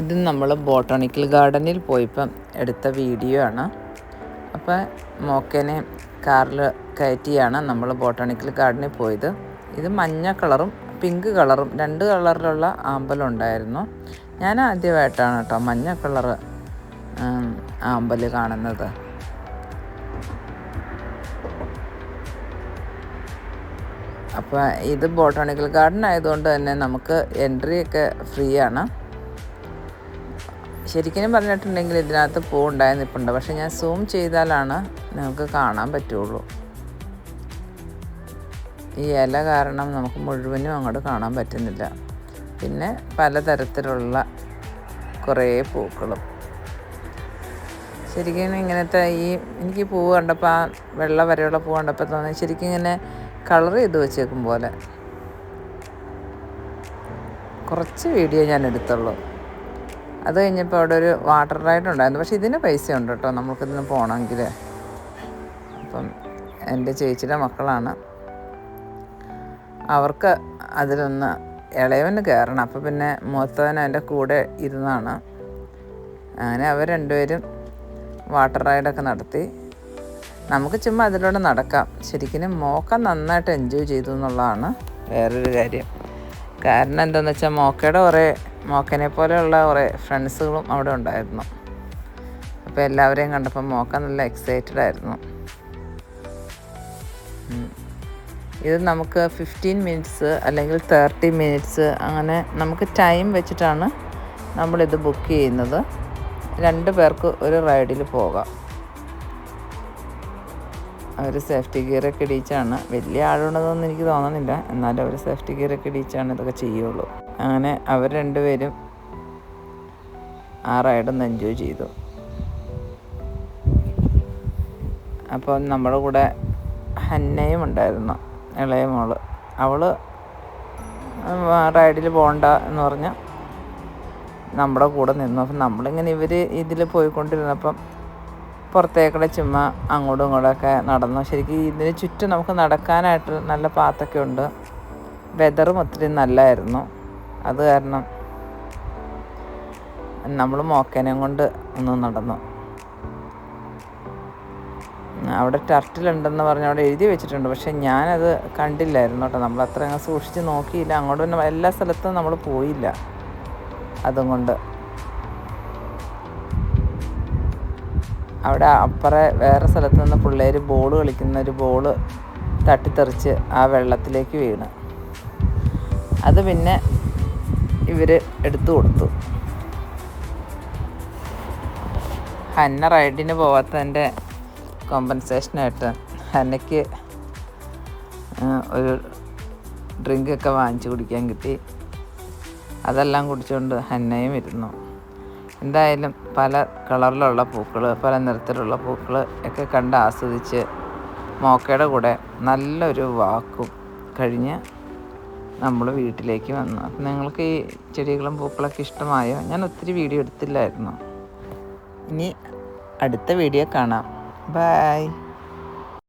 ഇത് നമ്മൾ ബോട്ടണിക്കൽ ഗാർഡനിൽ പോയപ്പം എടുത്ത വീഡിയോ ആണ്. അപ്പോൾ മോക്കനെ കാറിൽ കയറ്റിയാണ് നമ്മൾ ബോട്ടണിക്കൽ ഗാർഡനിൽ പോയത്. ഇത് മഞ്ഞ കളറും പിങ്ക് കളറും രണ്ട് കളറിലുള്ള ആമ്പലുണ്ടായിരുന്നു ഞാൻ ആദ്യമായിട്ടാണ് കേട്ടോ മഞ്ഞ കളറ് ആമ്പൽ കാണുന്നത്. അപ്പോൾ ഇത് ബോട്ടാണിക്കൽ ഗാർഡൻ ആയതുകൊണ്ട് തന്നെ നമുക്ക് എൻട്രി ഒക്കെ ഫ്രീ ആണ്. ശരിക്കും പറഞ്ഞിട്ടുണ്ടെങ്കിൽ ഇതിനകത്ത് പൂ ഉണ്ടായി നിൽപ്പുണ്ട് പക്ഷെ ഞാൻ സൂം ചെയ്താലാണ് നിങ്ങൾക്ക് കാണാൻ പറ്റുള്ളൂ. ഈ ഇല കാരണം നമുക്ക് മുഴുവനും അങ്ങോട്ട് കാണാൻ പറ്റുന്നില്ല. പിന്നെ പലതരത്തിലുള്ള കുറേ പൂക്കളും. ശരിക്കും ഇങ്ങനത്തെ ഈ എനിക്ക് പൂ കണ്ടപ്പോൾ ആ വെള്ള വരെയുള്ള പൂ കണ്ടപ്പോൾ തോന്നി. ശരിക്കും ഇങ്ങനെ കളർ ചെയ്ത് വെച്ചേക്കും പോലെ. കുറച്ച് വീഡിയോ ഞാൻ എടുത്തുള്ളൂ. അത് കഴിഞ്ഞപ്പോൾ അവിടെ ഒരു വാട്ടർ റൈഡ് ഉണ്ടായിരുന്നു. പക്ഷേ ഇതിന് പൈസ ഉണ്ട് കേട്ടോ. നമുക്കിതിന് പോകണമെങ്കിൽ അപ്പം എന്റെ ചേച്ചിയുടെ മക്കളാണ്. അവർക്ക് അതിലൊന്ന് ഇളയവന് കയറണം. അപ്പോൾ പിന്നെ മൂത്തവൻ എന്റെ കൂടെ ഇരുന്നാണ്. അങ്ങനെ അവർ രണ്ടുപേരും വാട്ടർ റൈഡൊക്കെ നടത്തി. നമുക്ക് ചുമ്മാ അതിലൂടെ നടക്കാം. ശരിക്കും മോക്ക നന്നായിട്ട് എൻജോയ് ചെയ്തു എന്നുള്ളതാണ് വേറൊരു കാര്യം. കാരണം എന്താണെന്ന് വെച്ചാൽ മോക്കയുടെ കുറേ മോക്കനെ പോലെയുള്ള കുറേ ഫ്രണ്ട്സുകളും അവിടെ ഉണ്ടായിരുന്നു. അപ്പോൾ എല്ലാവരെയും കണ്ടപ്പോൾ മോക്ക നല്ല എക്സൈറ്റഡ് ആയിരുന്നു. ഇത് നമുക്ക് ഫിഫ്റ്റീൻ മിനിറ്റ്സ് അല്ലെങ്കിൽ തേർട്ടി മിനിറ്റ്സ് അങ്ങനെ നമുക്ക് ടൈം വെച്ചിട്ടാണ് നമ്മളിത് ബുക്ക് ചെയ്യുന്നത്. രണ്ട് പേർക്ക് ഒരു റൈഡിൽ പോകാം. അവർ സേഫ്റ്റി ഗിയറൊക്കെ ഇടിച്ചാണ് വലിയ ആളുണ്ടെന്നൊന്നും എനിക്ക് തോന്നുന്നില്ല എന്നാലും അവർ സേഫ്റ്റി ഗിയറൊക്കെ ഇടിച്ചാണ് ഇതൊക്കെ ചെയ്യുള്ളൂ. അങ്ങനെ അവർ രണ്ടുപേരും ആ റൈഡൊന്ന് എൻജോയ് ചെയ്തു. അപ്പോൾ നമ്മുടെ കൂടെ ഹന്നയും ഉണ്ടായിരുന്നു ഇളയ മോൾ. അവൾ റൈഡിൽ പോകണ്ട എന്ന് പറഞ്ഞ് നമ്മുടെ കൂടെ നിന്നു. അപ്പം നമ്മളിങ്ങനെ ഇവർ ഇതിൽ പോയിക്കൊണ്ടിരുന്നപ്പം പുറത്തേക്കൂടെ ചുമ്മാ അങ്ങോട്ടും ഇങ്ങോട്ടൊക്കെ നടന്നു. ശരിക്കും ഇതിന് ചുറ്റും നമുക്ക് നടക്കാനായിട്ട് നല്ല പാത്തൊക്കെ ഉണ്ട്. വെതറും ഒത്തിരി നല്ലതായിരുന്നു അത് കാരണം നമ്മൾ മോക്കേനെയും കൊണ്ട് ഒന്ന് നടന്നു. അവിടെ ടർട്ടിലുണ്ടെന്ന് പറഞ്ഞ് അവിടെ എഴുതി വെച്ചിട്ടുണ്ട്. പക്ഷെ ഞാനത് കണ്ടില്ലായിരുന്നു കേട്ടോ. നമ്മൾ അത്ര അങ്ങ് സൂക്ഷിച്ച് നോക്കിയില്ല. അങ്ങോട്ട് പിന്നെ എല്ലാ സ്ഥലത്തും നമ്മൾ പോയില്ല. അതും കൊണ്ട് അവിടെ അപ്പുറേ വേറെ സ്ഥലത്ത് നിന്ന് പിള്ളേർ ബോൾ കളിക്കുന്ന ഒരു ബോൾ തട്ടിത്തെറിച്ച് ആ വെള്ളത്തിലേക്ക് വീണ്. അത് പിന്നെ ഇവർ എടുത്തു കൊടുത്തു. ഹന്ന റൈഡിന് പോവാത്തതിന്റെ കോമ്പൻസേഷനായിട്ട് ഹന്നയ്ക്ക് ഒരു ഡ്രിങ്കൊക്കെ വാങ്ങിച്ച് കുടിക്കാൻ കിട്ടി. അതെല്ലാം കുടിച്ചുകൊണ്ട് ഹന്നയും ഇരുന്നു. എന്തായാലും പല കളറിലുള്ള പൂക്കൾ പല നിറത്തിലുള്ള പൂക്കൾ ഒക്കെ കണ്ട് ആസ്വദിച്ച് മോക്കയുടെ കൂടെ നല്ലൊരു വാക്കും കഴിഞ്ഞ് നമ്മൾ വീട്ടിലേക്ക് വന്നു. അപ്പം നിങ്ങൾക്ക് ഈ ചെടികളും പൂക്കളൊക്കെ ഇഷ്ടമായോ? ഞാൻ ഒത്തിരി വീഡിയോ എടുത്തില്ലായിരുന്നു. ഇനി അടുത്ത വീഡിയോ കാണാം. ബായ്